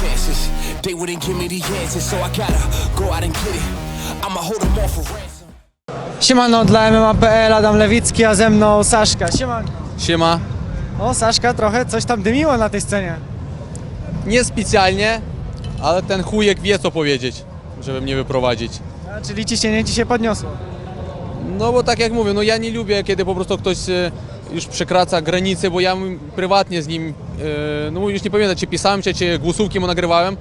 chances. They wouldn't give me the answers, so I gotta go out and get it. I'ma hold them off for ransom. Siemano dla MMA.pl, Adam Lewicki, a ze mną Saszka. Siemano. Siema. O, Saszka, trochę coś tam dymiło na tej scenie. Nie specjalnie, ale ten chujek wie co powiedzieć, żeby mnie wyprowadzić. A, czyli ciśnienie ci się podniosło. No bo tak jak mówię, no ja nie lubię, kiedy po prostu ktoś e, już przekracza granice, bo ja prywatnie z nim, e, no już nie pamiętam, czy pisałem, czy, czy głosówki mu nagrywałem,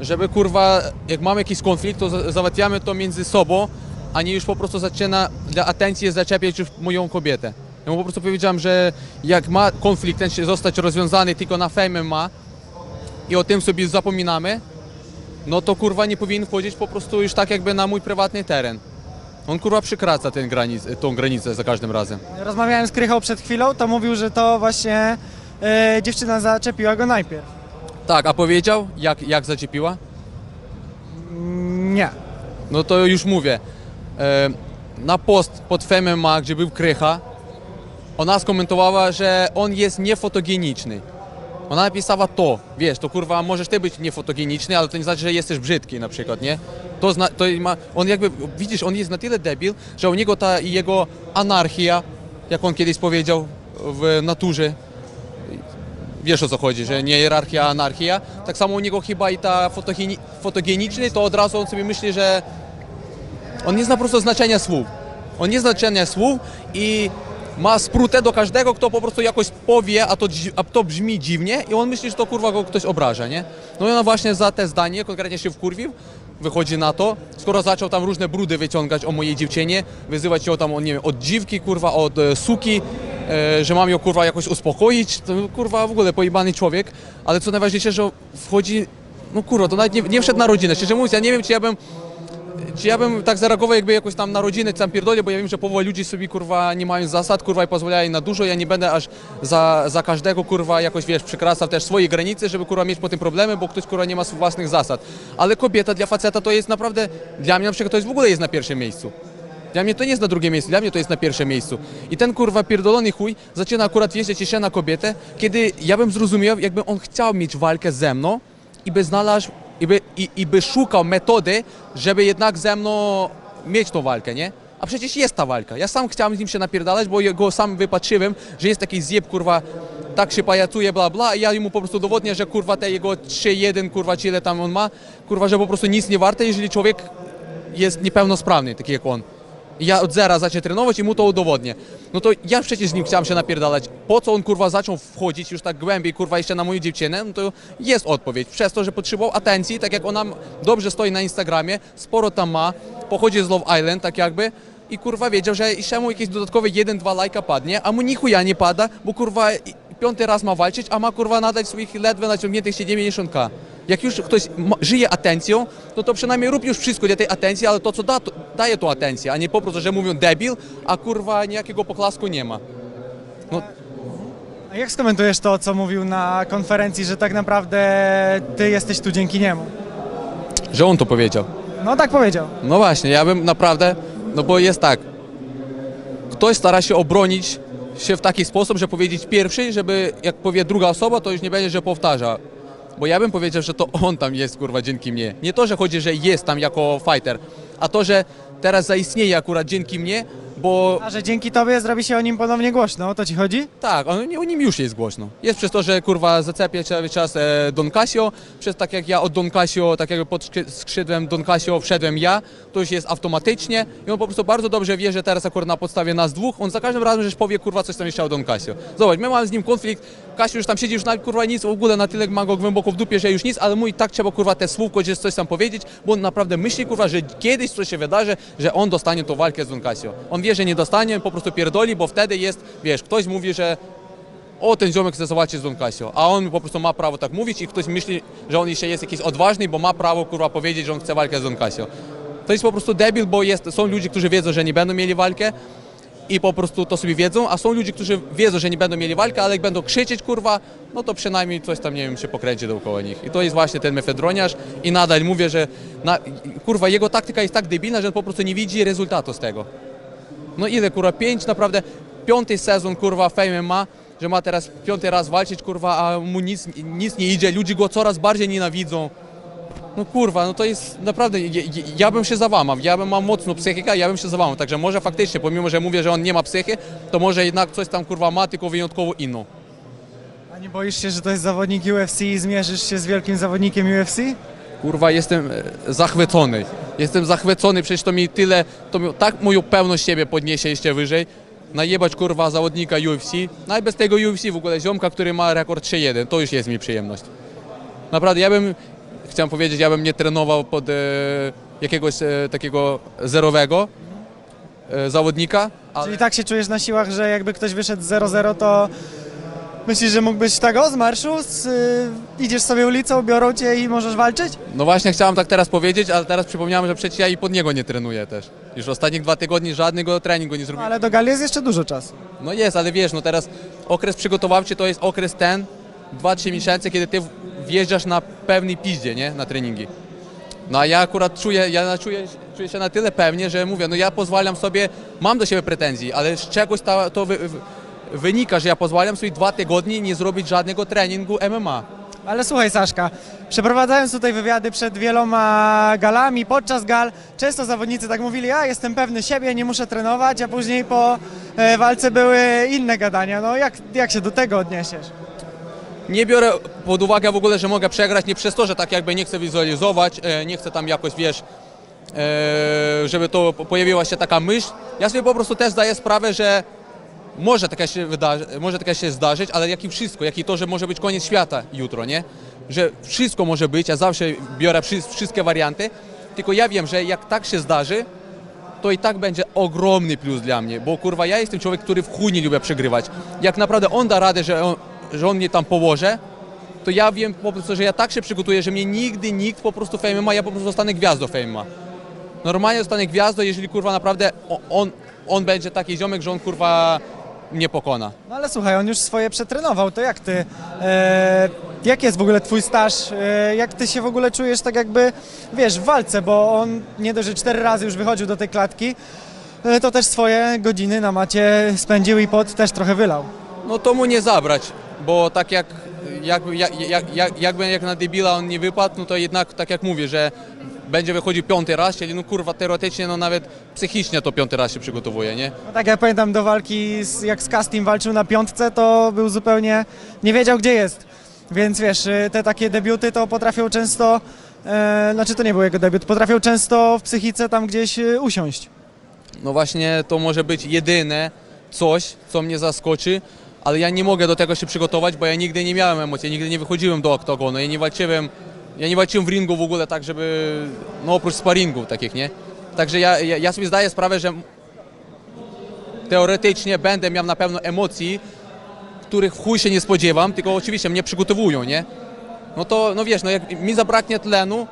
żeby kurwa, jak mamy jakiś konflikt, to za- załatwiamy to między sobą, a nie już po prostu zaczyna dla atencji zaczepiać już moją kobietę. Ja mu po prostu powiedziałem, że jak ma konflikt ten się zostać rozwiązany tylko na fame ma i o tym sobie zapominamy, no to kurwa nie powinien wchodzić po prostu już tak jakby na mój prywatny teren. On kurwa przykraca ten granic, tą granicę za każdym razem. Rozmawiałem z Krychą przed chwilą, to mówił, że to właśnie e, dziewczyna zaczepiła go najpierw. Tak, a powiedział jak, jak zaczepiła? Nie. No to już mówię. E, na post pod FMMA, gdzie był Krycha, ona skomentowała, że on jest niefotogeniczny. Ona napisała to, wiesz, to kurwa, możesz ty być niefotogeniczny, ale to nie znaczy, że jesteś brzydki na przykład, nie? To, zna, to ma, on jakby, widzisz, on jest na tyle debil, że u niego ta jego anarchia, jak on kiedyś powiedział w naturze, wiesz o co chodzi, że nie hierarchia, anarchia, tak samo u niego chyba i ta fotogeni, fotogeniczny, to od razu on sobie myśli, że on nie zna po prostu znaczenia słów. On nie zna znaczenia słów i ma sprutę do każdego, kto po prostu jakoś powie, a to, a to brzmi dziwnie i on myśli, że to kurwa go ktoś obraża, nie? No i ona właśnie za te zdanie konkretnie się wkurwił, wychodzi na to, skoro zaczął tam różne brudy wyciągać o mojej dziewczynie, wyzywać ją tam, nie wiem, od dziwki, kurwa, od e, suki, e, że mam ją kurwa jakoś uspokoić, to kurwa w ogóle pojebany człowiek, ale co najważniejsze, że wchodzi, no kurwa, to nawet nie, nie wszedł na rodzinę, szczerze mówiąc, ja nie wiem, czy ja bym czy ja bym tak zareagował, jakby jakoś tam na rodzinę tam pierdolę, bo ja wiem, że połowa ludzi sobie kurwa nie mają zasad, kurwa i pozwalają na dużo. Ja nie będę aż za, za każdego kurwa jakoś wiesz, przekracał też swoje granice, żeby kurwa mieć po tym problemy, bo ktoś kurwa nie ma własnych zasad. Ale kobieta dla faceta to jest naprawdę, dla mnie na przykład to jest w ogóle jest na pierwszym miejscu. Dla mnie to nie jest na drugim miejscu, dla mnie to jest na pierwszym miejscu. I ten kurwa pierdolony chuj zaczyna akurat wjeżdżać się na kobietę, kiedy ja bym zrozumiał, jakby on chciał mieć walkę ze mną i by znalazł, i by, i, i by szukał metody, żeby jednak ze mną mieć tą walkę, nie? A przecież jest ta walka. Ja sam chciałem z nim się napierdalać, bo go sam wypatrzyłem, że jest taki zjeb, kurwa, tak się pajacuje, bla bla, i ja mu po prostu dowodnię, że kurwa te jego 3-1, kurwa, czy ile tam on ma, kurwa, że po prostu nic nie warte, jeżeli człowiek jest niepełnosprawny, taki jak on. Ja od zera zacznę trenować i mu to udowodnię. No to ja przecież z nim chciałem się napierdalać. Po co on kurwa zaczął wchodzić już tak głębiej, kurwa jeszcze na moją dziewczynę? No to jest odpowiedź. Przez to, że potrzebował atencji, tak jak ona dobrze stoi na Instagramie, sporo tam ma, pochodzi z Love Island, tak jakby. I kurwa wiedział, że jeszcze mu jakieś dodatkowe 1-2 lajka padnie, a mu nichuja nie pada, bo kurwa piąty raz ma walczyć, a ma kurwa nadać swoich ledwo naciągniętych 70k. Jak już ktoś żyje atencją, no to przynajmniej rób już wszystko dla tej atencji, ale to co da, to, daje tą atencję, a nie po prostu, że mówią debil, a kurwa nijakiego poklasku nie ma. No A jak skomentujesz to, co mówił na konferencji, że tak naprawdę ty jesteś tu dzięki niemu? że on to powiedział. No tak powiedział. No właśnie, ja bym naprawdę, no bo jest tak, ktoś stara się obronić się w taki sposób, że powiedzieć pierwszy, żeby jak powie druga osoba, to już nie będzie, że powtarza. Bo ja bym powiedział, że to on tam jest, kurwa, dzięki mnie. Nie to, że chodzi, że jest tam jako fighter, a to, że teraz zaistnieje akurat dzięki mnie, bo A że dzięki tobie zrobi się o nim ponownie głośno, o to ci chodzi? tak, on, o nim już jest głośno. Jest przez to, że kurwa zaczepia cały czas e, Don Casio, przez tak jak ja od Don Casio, tak jakby pod skrzy- skrzydłem Don Casio wszedłem ja, to już jest automatycznie i on po prostu bardzo dobrze wie, że teraz akurat na podstawie nas dwóch, on za każdym razem że powie kurwa coś tam jeszcze o Don Casio. Zobacz, my mamy z nim konflikt, Casio już tam siedzi, już nawet kurwa nic w ogóle na tyle ma go głęboko w dupie, że już nic, ale mu i tak trzeba kurwa te słówko gdzieś coś tam powiedzieć, bo on naprawdę myśli kurwa, że kiedyś coś się wydarzy, że on dostanie tą walkę z Don Casio. On wie, że nie dostanie, po prostu pierdoli, bo wtedy jest, wiesz, ktoś mówi, że o, ten ziomek chce zobaczyć z Don Casio, a on po prostu ma prawo tak mówić i ktoś myśli, że on jeszcze jest jakiś odważny, bo ma prawo, kurwa, powiedzieć, że on chce walkę z Don Casio. To jest po prostu debil, bo jest, są ludzie, którzy wiedzą, że nie będą mieli walkę i po prostu to sobie wiedzą, a są ludzie, którzy wiedzą, że nie będą mieli walki, ale jak będą krzyczeć, kurwa, no to przynajmniej coś tam, nie wiem, się pokręci dookoła nich. I to jest właśnie ten mefedroniarz i nadal mówię, że na, kurwa, jego taktyka jest tak debilna, że on po prostu nie widzi rezultatu z tego. No ile kurwa, pięć naprawdę, piąty sezon kurwa Fame ma, że ma teraz piąty raz walczyć, kurwa, a mu nic, nic nie idzie, ludzie go coraz bardziej nienawidzą. No kurwa, no to jest naprawdę, ja, ja- bym się załamał, ja bym mam mocną psychikę, ja bym się załamał, także może faktycznie, pomimo, że mówię, że on nie ma psychy, to może jednak coś tam kurwa ma, tylko wyjątkowo inną. A nie boisz się, że to jest zawodnik UFC i zmierzysz się z wielkim zawodnikiem UFC? Kurwa, jestem e, zachwycony. Jestem zachwycony, przecież to mi tyle, to mi, tak moją pewność siebie podniesie jeszcze wyżej. Najebać kurwa zawodnika UFC, no i bez tego UFC w ogóle ziomka, który ma rekord 3-1, to już jest mi przyjemność. Naprawdę, ja bym, chciałem powiedzieć, ja bym nie trenował pod e, jakiegoś e, takiego zerowego e, zawodnika, ale... Czyli tak się czujesz na siłach, że jakby ktoś wyszedł 0-0, to myślisz, że mógłbyś tak o, z marszu, z, y, idziesz sobie ulicą, biorą cię i możesz walczyć? No właśnie chciałem tak teraz powiedzieć, ale teraz przypomniałem, że przecież ja i pod niego nie trenuję też. Już ostatnich dwa tygodni żadnego treningu nie No, zrobiłem. ale do gali jest jeszcze dużo czasu. No jest, ale wiesz, no teraz okres przygotowawczy to jest okres ten, 2-3 miesiące, kiedy ty wjeżdżasz na pewnej piździe, nie, na treningi. No a ja akurat czuję, ja czuję, czuję się na tyle pewnie, że mówię, no ja pozwalam sobie, mam do siebie pretensji, ale z czegoś to wy, wy, wynika, że ja pozwalam sobie dwa tygodnie nie zrobić żadnego treningu MMA. Ale słuchaj Saszka, przeprowadzając tutaj wywiady przed wieloma galami, podczas gal, często zawodnicy tak mówili, a jestem pewny siebie, nie muszę trenować, a później po e, walce były inne gadania. No jak, jak się do tego odniesiesz? Nie biorę pod uwagę w ogóle, że mogę przegrać nie przez to, że tak jakby nie chcę wizualizować, e, nie chcę tam jakoś, wiesz, e, żeby to po- pojawiła się taka myśl. Ja sobie po prostu też zdaję sprawę, że może taka się, wydarzy, może taka się zdarzyć, ale jak i wszystko, jak i to, że może być koniec świata jutro, nie? Że wszystko może być, ja zawsze biorę wszy- wszystkie warianty, tylko ja wiem, że jak tak się zdarzy, to i tak będzie ogromny plus dla mnie, bo kurwa ja jestem człowiek, który w chuj nie lubię przegrywać. Jak naprawdę on da radę, że on, że on mnie tam położy, to ja wiem po prostu, że ja tak się przygotuję, że mnie nigdy nikt po prostu fame ma, ja po prostu zostanę gwiazdą fame ma. Normalnie zostanę gwiazdą, jeżeli kurwa naprawdę on, on będzie taki ziomek, że on kurwa mnie pokona. No ale słuchaj, on już swoje przetrenował, to jak ty, e, jaki jest w ogóle twój staż, e, jak ty się w ogóle czujesz tak jakby, wiesz, w walce, bo on nie dość, że cztery razy już wychodził do tej klatki, e, to też swoje godziny na macie spędził i pot też trochę wylał. No to mu nie zabrać, bo tak jak, jak, jak, jak, jak, jakby jak na debila on nie wypadł, no to jednak tak jak mówię, że będzie wychodził piąty raz, czyli no kurwa teoretycznie no nawet psychicznie to piąty raz się przygotowuje, nie? No tak, ja pamiętam do walki, z, jak z Castim walczył na piątce, to był zupełnie, nie wiedział gdzie jest. Więc wiesz, y, te takie debiuty to potrafią często, e, znaczy to nie był jego debiut, potrafią często w psychice tam gdzieś y, usiąść. No właśnie to może być jedyne coś, co mnie zaskoczy, ale ja nie mogę do tego się przygotować, bo ja nigdy nie miałem emocji, ja nigdy nie wychodziłem do oktagonu, ja nie walczyłem, ja nie walczyłem w ringu w ogóle tak, żeby, no oprócz sparingów takich, nie? Także ja, ja, ja sobie zdaję sprawę, że teoretycznie będę miał na pewno emocji, których chuj się nie spodziewam, tylko oczywiście mnie przygotowują, nie? No to, no wiesz, no jak mi zabraknie tlenu,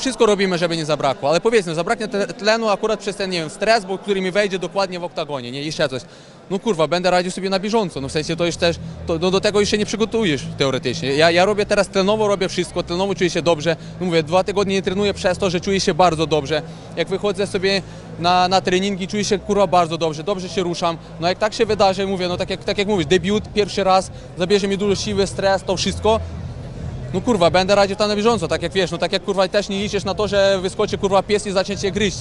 wszystko robimy, żeby nie zabrakło, ale powiedzmy, zabraknie tle- tlenu akurat przez ten, nie wiem, stres, bo który mi wejdzie dokładnie w oktagonie, nie, jeszcze coś. No kurwa, będę radził sobie na bieżąco, no w sensie to już też, to, no, do tego się nie przygotujesz teoretycznie. Ja, ja robię teraz tlenowo, robię wszystko, tlenowo czuję się dobrze, no mówię, dwa tygodnie nie trenuję przez to, że czuję się bardzo dobrze. Jak wychodzę sobie na, na treningi, czuję się kurwa bardzo dobrze, dobrze się ruszam. No jak tak się wydarzy, mówię, no tak jak, tak jak mówisz, debiut, pierwszy raz, zabierze mi dużo siły, stres, to wszystko, no kurwa, będę radził tam na bieżąco, tak jak wiesz, no tak jak kurwa też nie liczysz na to, że wyskoczy kurwa pies i zacznie cię gryźć.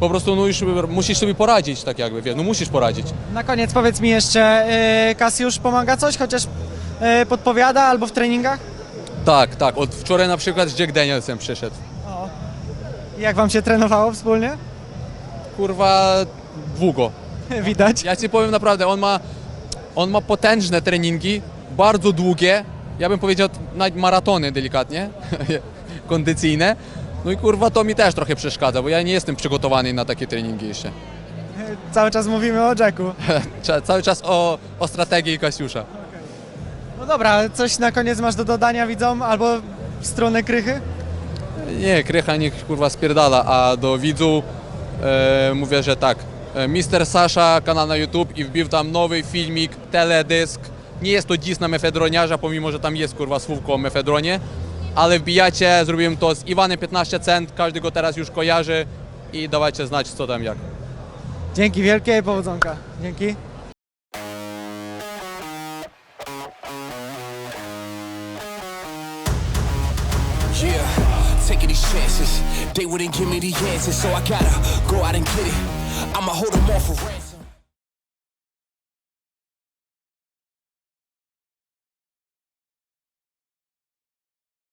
Po prostu no już musisz sobie poradzić, tak jakby, wiesz, no musisz poradzić. Na koniec powiedz mi jeszcze, y, Kasiusz pomaga coś, chociaż y, podpowiada albo w treningach? Tak, tak, od wczoraj na przykład z Jack Danielsem przyszedł. O. Jak wam się trenowało wspólnie? Kurwa, długo. Widać. Ja ci powiem naprawdę, on ma, on ma potężne treningi, bardzo długie, ja bym powiedział nawet maratony delikatnie, kondycyjne. No i kurwa to mi też trochę przeszkadza, bo ja nie jestem przygotowany na takie treningi jeszcze. Cały czas mówimy o Jacku. Ca- Cały czas o, o strategii Kasiusza. No dobra, coś na koniec masz do dodania widzom albo w stronę krychy? Nie, Krycha niech kurwa spierdala, a do widzów e, mówię, że tak. E, Mister Sasza, kanał na YouTube i wbił tam nowy filmik, teledysk nie jest to dziś na mefedroniarza, pomimo, że tam jest kurwa słówko o mefedronie, ale w bijacie zrobiłem to z Iwanem 15 cent, każdy go teraz już kojarzy i dawajcie znać co tam jak. Dzięki wielkie i powodzonka. Dzięki. Yeah, taking these chances. They wouldn't give me the answers, so I gotta go out and get it. I'ma hold them off for ransom.